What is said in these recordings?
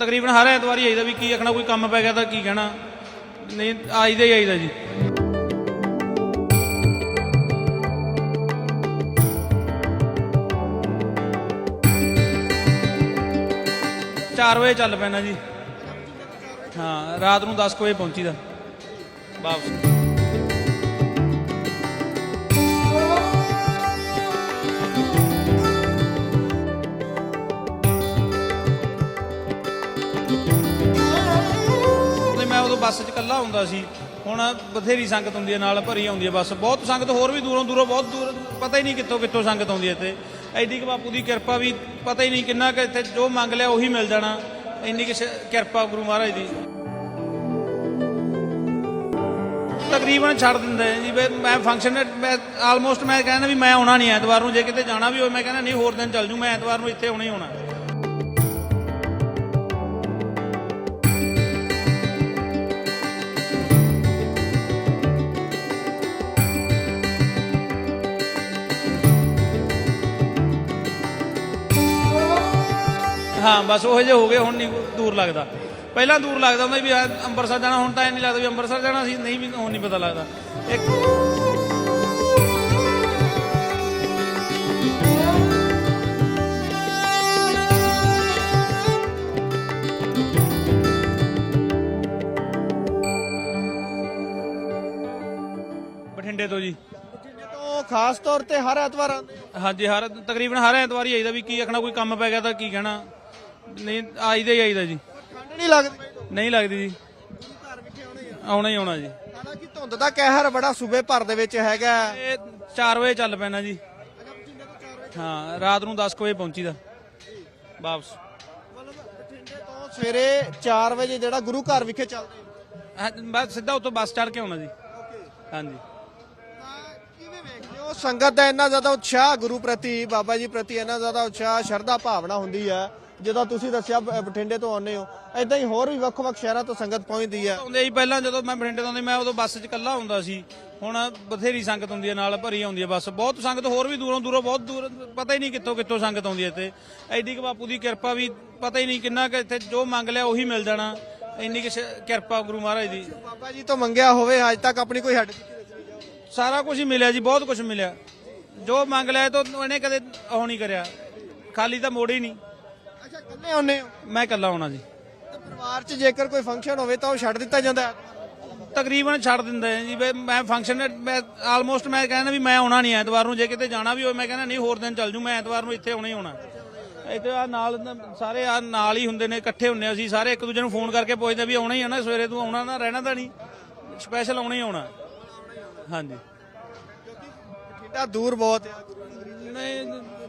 ਤਕਰੀਬਨ ਹਰ ਐਤਵਾਰ ਹੀ ਆਈਦਾ ਵੀ ਕੀ ਆਖਣਾ, ਕੋਈ ਕੰਮ ਪੈ ਗਿਆ ਤਾਂ ਕੀ ਕਹਿਣਾ। ਨਹੀਂ, ਆਈਦਾ ਹੀ ਆਈਦਾ ਜੀ। ਚਾਰ ਵਜੇ ਚੱਲ ਪੈਣਾ ਜੀ। ਹਾਂ, ਰਾਤ ਨੂੰ 10 ਕੁ ਵਜੇ ਪਹੁੰਚੀਦਾ। ਵਾਪਸ। ਬੱਸ 'ਚ ਇਕੱਲਾ ਹੁੰਦਾ ਸੀ। ਹੁਣ ਬਥੇਰੀ ਸੰਗਤ ਹੁੰਦੀ ਹੈ, ਨਾਲ ਭਰੀ ਆਉਂਦੀ ਹੈ ਬੱਸ। ਬਹੁਤ ਸੰਗਤ ਹੋਰ ਵੀ ਦੂਰੋਂ ਦੂਰੋਂ, ਬਹੁਤ ਦੂਰ, ਪਤਾ ਹੀ ਨਹੀਂ ਕਿੱਥੋਂ ਕਿੱਥੋਂ ਸੰਗਤ ਆਉਂਦੀ ਹੈ ਇੱਥੇ। ਐਡੀ ਕੁ ਬਾਪੂ ਦੀ ਕਿਰਪਾ ਵੀ ਪਤਾ ਹੀ ਨਹੀਂ ਕਿੰਨਾ ਕਿ ਇੱਥੇ ਜੋ ਮੰਗ ਲਿਆ ਉਹੀ ਮਿਲ ਜਾਣਾ। ਇੰਨੀ ਕਿ ਕਿਰਪਾ ਗੁਰੂ ਮਹਾਰਾਜ ਦੀ। ਤਕਰੀਬਨ ਛੱਡ ਦਿੰਦੇ ਆ ਜੀ। ਮੈਂ ਫੰਕਸ਼ਨ ਮੈਂ ਆਲਮੋਸਟ ਮੈਂ ਕਹਿੰਦਾ ਵੀ ਮੈਂ ਆਉਣਾ ਨਹੀਂ ਐਤਵਾਰ ਨੂੰ। ਜੇ ਕਿਤੇ ਜਾਣਾ ਵੀ ਹੋਵੇ, ਮੈਂ ਕਹਿੰਦਾ ਨਹੀਂ, ਹੋਰ ਦਿਨ ਚੱਲ ਜੂ। ਮੈਂ ਐਤਵਾਰ ਨੂੰ ਇੱਥੇ ਆਉਣਾ ਹੀ ਆਉਣਾ। ਹਾਂ ਬਸ ਉਹ ਜਿਹੇ ਹੋ ਗਏ ਹੁਣ ਨਹੀਂ ਦੂਰ ਲੱਗਦਾ। ਪਹਿਲਾਂ ਦੂਰ ਲੱਗਦਾ ਹੁੰਦਾ ਵੀ ਅੰਮ੍ਰਿਤਸਰ ਜਾਣਾ ਹੁਣ ਤਾਂ ਇਹ ਨਹੀਂ ਲੱਗਦਾ ਵੀ ਅੰਮ੍ਰਿਤਸਰ ਜਾਣਾ ਸੀ ਨਹੀਂ ਵੀ ਹੁਣ ਨਹੀਂ ਪਤਾ ਲੱਗਦਾ। ਇੱਕ ਬਠਿੰਡੇ ਤੋਂ ਜੀ। ਬਠਿੰਡੇ ਤੋਂ ਖਾਸ ਤੌਰ ਤੇ ਹਰ ਐਤਵਾਰ ਆਉਂਦੇ ਹੋ ਹਾਂਜੀ ਹਰ ਤਕਰੀਬਨ ਹਰ ਐਤਵਾਰ ਹੀ ਆਈਦਾ ਵੀ ਕੀ ਆਖਣਾ ਕੋਈ ਕੰਮ ਪੈ ਗਿਆ ਤਾਂ ਕੀ ਕਹਿਣਾ। ਨਹੀਂ ਆਈਦਾ ਹੀ ਆਈਦਾ ਜੀ। ਠੰਡ ਨਹੀਂ ਲੱਗਦੀ? ਨਹੀਂ ਲੱਗਦੀ ਜੀ। ਘਰ ਵਿਖੇ ਆਉਣੇ ਆ ਆਉਣਾ ਹੀ ਆਉਣਾ ਜੀ ਹਾਲਾਂਕਿ ਧੁੰਦ ਦਾ ਕਹਿਰ ਬੜਾ ਸੂਬੇ ਭਰ ਦੇ ਵਿੱਚ ਹੈਗਾ। ਇਹ 4 ਵਜੇ ਚੱਲ ਪੈਣਾ ਜੀ। ਹਾਂ ਰਾਤ ਨੂੰ 10 ਕੁ ਵਜੇ ਪਹੁੰਚੀਦਾ। ਵਾਪਸ। ਮਤਲਬ ਬਠਿੰਡੇ ਤੋਂ ਸਵੇਰੇ 4 ਵਜੇ ਜਿਹੜਾ ਗੁਰੂ ਘਰ ਵਿਖੇ ਚੱਲਦੇ ਹੋ ਹਾਂ, ਬਸ ਸਿੱਧਾ ਉੱਥੋਂ ਬੱਸ ਚੜ ਕੇ ਆਉਣਾ ਜੀ। ਹਾਂਜੀ। ਹੋ ਸੰਗਤ ਦਾ ਇੰਨਾ ਜ਼ਿਆਦਾ ਉਤਸ਼ਾਹ ਗੁਰੂ ਪ੍ਰਤੀ ਬਾਬਾ ਜੀ ਪ੍ਰਤੀ ਇੰਨਾ ਜ਼ਿਆਦਾ ਉਤਸ਼ਾਹ ਸ਼ਰਧਾ ਭਾਵਨਾ ਹੁੰਦੀ ਹੈ। ਜਦੋਂ ਤੁਸੀਂ ਦੱਸਿਆ ਬ- ਬਠਿੰਡੇ ਤੋਂ ਆਉਂਦੇ ਹੋ ਐਦਾਂ ਹੀ ਹੋਰ ਵੀ ਵੱਖ-ਵੱਖ ਸ਼ਹਿਰਾਂ ਤੋਂ ਸੰਗਤ ਪਹੁੰਚਦੀ ਹੈ। ਆਉਂਦੇ ਜੀ ਪਹਿਲਾਂ ਜਦੋਂ ਮੈਂ ਬਰਿੰਡੇ ਤੋਂ ਆਉਂਦੀ ਮੈਂ ਉਦੋਂ ਬੱਸ 'ਚ ਇਕੱਲਾ ਹੁੰਦਾ ਸੀ। ਹੁਣ ਬਥੇਰੀ ਸੰਗਤ ਹੁੰਦੀ ਹੈ ਨਾਲ ਭਰੀ ਆਉਂਦੀ ਹੈ ਬੱਸ। ਬਹੁਤ ਸੰਗਤ ਹੋਰ ਵੀ ਦੂਰੋਂ ਦੂਰੋਂ ਬਹੁਤ ਦੂਰ ਪਤਾ ਹੀ ਨਹੀਂ ਕਿੱਥੋਂ ਕਿੱਥੋਂ ਸੰਗਤ ਆਉਂਦੀ ਹੈ ਇੱਥੇ। ਐਡੀ ਕੁ ਬਾਪੂ ਦੀ ਕਿਰਪਾ ਵੀ ਪਤਾ ਹੀ ਨਹੀਂ ਕਿੰਨਾ ਕਿ ਇੱਥੇ ਜੋ ਮੰਗ ਲਿਆ ਉਹੀ ਮਿਲ ਜਾਣਾ। ਇੰਨੀ ਕਿ ਕਿਰਪਾ ਗੁਰੂ ਮਹਾਰਾਜ ਦੀ। ਬਾਬਾ ਜੀ ਤੋਂ ਮੰਗਿਆ ਹੋਵੇ ਅੱਜ ਤੱਕ ਆਪਣੀ ਕੋਈ ਹੱਡ ਸਾਰਾ ਕੁਝ ਹੀ ਮਿਲਿਆ ਜੀ ਬਹੁਤ ਕੁਝ ਮਿਲਿਆ। ਜੋ ਮੰਗ ਲਿਆ ਤਾਂ ਉਹਨੇ ਕਦੇ ਉਹ ਨਹੀਂ ਕਰਿਆ। ਖਾਲੀ ਤਾਂ ਮੋੜ ਹੀ ਨਹੀਂ। ਅੱਛਾ ਇਕੱਲੇ ਆਉਂਦੇ ਹੋ? ਮੈਂ ਇਕੱਲਾ ਆਉਣਾ ਜੀ। ਤੇ ਪਰਿਵਾਰ 'ਚ ਜੇਕਰ ਕੋਈ ਫੰਕਸ਼ਨ ਹੋਵੇ ਤਾਂ ਉਹ ਛੱਡ ਦਿੱਤਾ ਜਾਂਦਾ ਹੈ? ਤਕਰੀਬਨ ਛੱਡ ਦਿੰਦੇ ਆ ਜੀ। ਵੀ ਮੈਂ ਫੰਕਸ਼ਨ ਮੈਂ ਆਲਮੋਸਟ ਮੈਂ ਕਹਿੰਦਾ ਵੀ ਮੈਂ ਆਉਣਾ ਨਹੀਂ ਐਤਵਾਰ ਨੂੰ ਜੇ ਕਿਤੇ ਜਾਣਾ ਵੀ ਹੋਵੇ ਮੈਂ ਕਹਿੰਦਾ ਨਹੀਂ ਹੋਰ ਦਿਨ ਚੱਲ ਜੂ ਮੈਂ ਐਤਵਾਰ ਨੂੰ ਇੱਥੇ ਆਉਣਾ ਹੀ ਆਉਣਾ। ਇੱਥੇ ਆ ਨਾਲ ਨਾ ਸਾਰੇ ਆ ਨਾਲ ਹੀ ਹੁੰਦੇ ਨੇ ਇਕੱਠੇ ਹੁੰਨੇ ਅਸੀਂ। ਸਾਰੇ ਇੱਕ ਦੂਜੇ ਨੂੰ ਫੋਨ ਕਰਕੇ ਪੁੱਛਦੇ ਵੀ ਆਉਣਾ ਹੀ ਆ ਨਾ ਸਵੇਰੇ ਤੂੰ ਆਉਣਾ ਨਾ ਰਹਿਣਾ ਤਾਂ ਨਹੀਂ। ਸਪੈਸ਼ਲ ਆਉਣਾ ਹੀ ਆਉਣਾ। ਹਾਂਜੀ। ਬਠਿੰਡਾ ਦੂਰ ਬਹੁਤ ਨਹੀਂ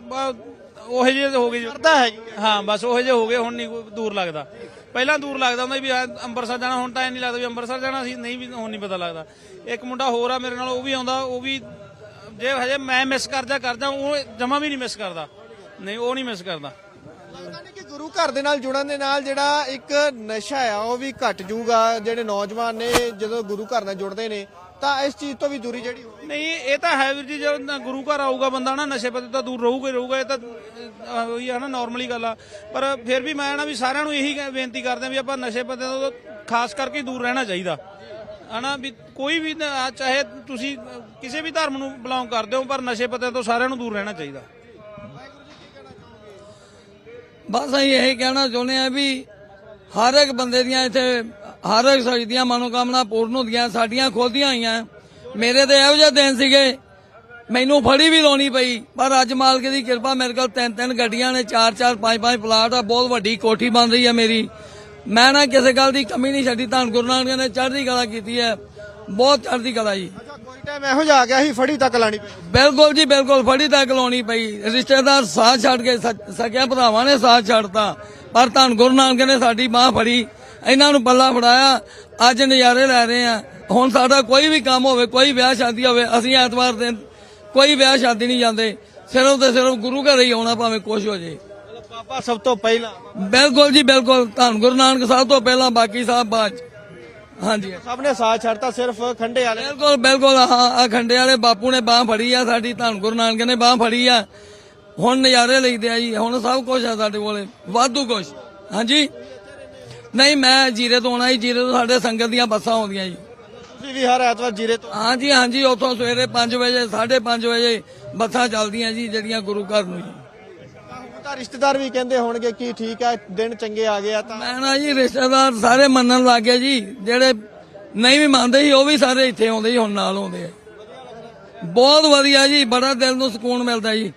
ਬਸ ਉਹੇ ਜਿਹੇ ਹੋ ਗਏ ਜੀ ਕਰਦਾ ਹੈ ਜੀ। ਹਾਂ ਬਸ ਉਹੇ ਜਿਹੇ ਹੋ ਗਏ ਹੁਣ ਨਹੀਂ ਕੋਈ ਦੂਰ ਲੱਗਦਾ। ਪਹਿਲਾਂ ਦੂਰ ਲੱਗਦਾ ਹੁੰਦਾ ਵੀ ਆ ਅੰਮ੍ਰਿਤਸਰ ਜਾਣਾ ਹੁਣ ਤਾਂ ਇਹ ਨਹੀਂ ਲੱਗਦਾ ਵੀ ਅੰਮ੍ਰਿਤਸਰ ਜਾਣਾ ਸੀ ਨਹੀਂ ਵੀ ਹੁਣ ਨਹੀਂ ਪਤਾ ਲੱਗਦਾ। ਇੱਕ ਮੁੰਡਾ ਹੋਰ ਆ ਮੇਰੇ ਨਾਲ ਉਹ ਵੀ ਆਉਂਦਾ ਉਹ ਵੀ ਜੇ ਹਜੇ ਮੈਂ ਮਿਸ ਕਰ ਜਾ ਕਰਦਾ ਉਹ ਜਮਾ ਵੀ ਨਹੀਂ ਮਿਸ ਕਰਦਾ। ਨਹੀਂ ਉਹ ਨਹੀਂ ਮਿਸ ਕਰਦਾ। ਲੱਗਦਾ ਨਹੀਂ ਕਿ ਗੁਰੂ ਘਰ ਦੇ ਨਾਲ ਜੁੜਨ ਦੇ ਨਾਲ ਜਿਹੜਾ ਇੱਕ ਨਸ਼ਾ ਆ, ਉਹ ਵੀ ਘਟ ਜਾਊਗਾ ਜਿਹੜੇ ਨੌਜਵਾਨ ਨੇ ਜਦੋਂ ਗੁਰੂ ਘਰ ਨਾਲ ਜੁੜਦੇ ਨੇ, ਤਾਂ ਇਸ ਚੀਜ਼ ਤੋਂ ਵੀ ਦੂਰੀ ਜਿਹੜੀ ਨਹੀਂ, ਇਹ ਤਾਂ ਹੈ ਵੀਰ ਜੀ, ਜਦੋਂ ਗੁਰੂ ਘਰ ਆਊਗਾ ਬੰਦਾ ਨਾ, ਨਸ਼ੇ ਪੱਤੇ ਤੋਂ ਦੂਰ ਰਹੂਗਾ ਹੀ ਰਹੂਗਾ, ਇਹ ਤਾਂ ਉਹੀ ਆ ਨਾ ਨਾਰਮਲੀ ਗੱਲ ਆ। ਪਰ ਫਿਰ ਵੀ ਮੈਂ ਨਾ ਵੀ ਸਾਰਿਆਂ ਨੂੰ ਇਹੀ ਬੇਨਤੀ ਕਰਦੇ ਆ ਵੀ ਆਪਾਂ ਨਸ਼ੇ ਪੱਤੇ ਤੋਂ ਖਾਸ ਕਰਕੇ ਦੂਰ ਰਹਿਣਾ ਚਾਹੀਦਾ। ਹਨਾ, ਵੀ ਕੋਈ ਵੀ ਚਾਹੇ ਤੁਸੀਂ ਕਿਸੇ ਵੀ ਧਰਮ ਨੂੰ ਬਿਲੋਂਗ ਕਰਦੇ ਹੋ, ਪਰ ਨਸ਼ੇ ਪੱਤੇ ਤੋਂ ਸਾਰਿਆਂ ਨੂੰ ਦੂਰ ਰਹਿਣਾ ਚਾਹੀਦਾ। ਬਸ ਅਸੀਂ ਇਹ ਕਹਿਣਾ ਚਾਹੁੰਦੇ ਆ ਵੀ ਹਰ ਇੱਕ ਬੰਦੇ ਦੀਆਂ ਇੱਥੇ, ਹਰ ਇੱਕ ਸਾਡੀ ਦੀਆਂ ਮਨੋਕਾਮਨਾ ਪੂਰਨ ਹੁੰਦੀਆਂ, ਸਾਡੀਆਂ ਖੋਲਦੀਆਂ ਹੋਈਆਂ। ਮੇਰੇ ਤੇ ਇਹੋ ਜਿਹੇ ਦਿਨ ਸੀਗੇ, ਮੈਨੂੰ ਫੜੀ ਵੀ ਲਾਉਣੀ ਪਈ, ਪਰ ਅੱਜ ਮਾਲਕ ਦੀ ਕਿਰਪਾ ਮੇਰੇ ਕੋਲ ਤਿੰਨ ਤਿੰਨ ਗੱਡੀਆਂ ਨੇ, ਚਾਰ ਚਾਰ, ਪੰਜ ਪੰਜ ਪਲਾਟ ਆ, ਬਹੁਤ ਵੱਡੀ ਕੋਠੀ ਬਣ ਰਹੀ ਹੈ ਮੇਰੀ। ਮੈਂ ਨਾ ਕਿਸੇ ਗੱਲ ਦੀ ਕਮੀ ਨਹੀਂ ਛੱਡੀ, ਧੰਨ ਗੁਰੂ ਨਾਨਕ ਨੇ ਚੜ੍ਹਦੀ ਕਲਾ ਕੀਤੀ ਹੈ, ਬਹੁਤ ਚੜ੍ਹਦੀ ਕਲਾ ਜੀ। ਕੋਈ ਟਾਈਮ ਇਹੋ ਜਿਹਾ ਆ ਗਿਆ ਸੀ ਫੜੀ ਤੱਕ ਲਾਣੀ ਪਈ। ਬਿਲਕੁਲ ਜੀ ਬਿਲਕੁਲ ਫੜੀ ਤੱਕ ਲਾਉਣੀ ਪਈ। ਰਿਸ਼ਤੇਦਾਰ ਸਾਥ ਛੱਡ ਕੇ ਸਕਿਆ ਭਰਾਵਾਂ ਨੇ ਸਾਥ ਛੱਡਤਾ। ਪਰ ਧੰਨ ਗੁਰੂ ਨਾਨਕ ਨੇ ਸਾਡੀ ਬਾਹ ਫੜੀ। ਇਹਨਾਂ ਨੂੰ ਪੱਲਾ ਫੜਾਇਆ। ਅੱਜ ਨਜ਼ਾਰੇ ਲੈ ਰਹੇ ਆ ਹੁਣ ਸਾਡਾ ਕੋਈ ਵੀ ਕੰਮ ਹੋਵੇ ਕੋਈ ਵਿਆਹ ਸ਼ਾਦੀ ਹੋਵੇ ਅਸੀਂ ਐਤਵਾਰ ਦਿਨ ਕੋਈ ਵਿਆਹ ਸ਼ਾਦੀ ਨਹੀਂ ਜਾਂਦੇ। ਸਿਰਫ ਤੇ ਸਿਰਫ ਗੁਰੂ ਘਰ ਹੀ ਆਉਣਾ ਭਾਵੇਂ ਕੁਛ ਹੋ ਜੇ। ਬਾਬਾ ਸਭ ਤੋਂ ਪਹਿਲਾਂ। ਬਿਲਕੁਲ ਜੀ ਬਿਲਕੁਲ। ਧੰਨ ਗੁਰੂ ਨਾਨਕ ਸਾਹਿਬ ਤੋਂ ਪਹਿਲਾਂ ਬਾਕੀ ਸਾਹਿਬ ਬਾਅਦ। ਹਾਂਜੀ। ਸਭ ਨੇ ਸਾਥ ਛੱਡਤਾ ਸਿਰਫ ਖੰਡੇ ਵਾਲੇ। ਬਿਲਕੁਲ ਬਿਲਕੁਲ ਹਾਂ ਆ ਖੰਡੇ ਵਾਲੇ ਬਾਪੂ ਨੇ ਬਾਹ ਫੜੀ ਆ ਸਾਡੀ ਧੰਨ ਗੁਰੂ ਨਾਨਕ ਨੇ ਬਾਹ ਫੜੀ ਆ। ਹੁਣ ਨਜ਼ਾਰੇ ਲਈਦੇ ਆ ਜੀ ਹੁਣ ਸਭ ਕੁਝ ਆ ਸਾਡੇ ਕੋਲੇ ਵਾਧੂ ਕੁਝ ਹਾਂਜੀ? ਨਹੀਂ ਮੈਂ ਜੀਰੇ ਤੋਂ ਆਉਣਾ ਜੀ ਜੀਰੇ ਤੋਂ ਸਾਡੇ ਸੰਗਤ ਦੀਆਂ ਬੱਸਾਂ ਆਉਂਦੀਆਂ ਜੀ। ਤੁਸੀਂ ਵੀ ਹਰ ਐਤਵਾਰ ਜੀਰੇ ਤੋਂ ਹਾਂਜੀ ਹਾਂਜੀ ਉੱਥੋਂ ਸਵੇਰੇ 5 ਵਜੇ 5:30 ਵਜੇ ਬੱਸਾਂ ਚੱਲਦੀਆਂ ਜੀ ਜਿਹੜੀਆਂ ਗੁਰੂ ਘਰ ਨੂੰ ਜੀ। ਤਾਂ ਰਿਸ਼ਤੇਦਾਰ ਵੀ ਕਹਿੰਦੇ ਹੋਣਗੇ ਕਿ ਠੀਕ ਹੈ, ਦਿਨ ਚੰਗੇ ਆ ਗਏ ਆ ਤਾਂ। ਮੈਂ ਨਾ ਜੀ, ਰਿਸ਼ਤੇਦਾਰ ਸਾਰੇ ਮੰਨਣ ਲੱਗ ਗਏ ਜੀ। ਜਿਹੜੇ ਨਹੀਂ ਵੀ ਮੰਨਦੇ ਸੀ, ਉਹ ਵੀ ਸਾਰੇ ਇੱਥੇ ਆਉਂਦੇ ਜੀ ਹੁਣ ਨਾਲ ਆਉਂਦੇ ਆ। ਬਹੁਤ ਵਧੀਆ ਜੀ, ਬੜਾ ਦਿਲ ਨੂੰ ਸਕੂਨ ਮਿਲਦਾ ਜੀ।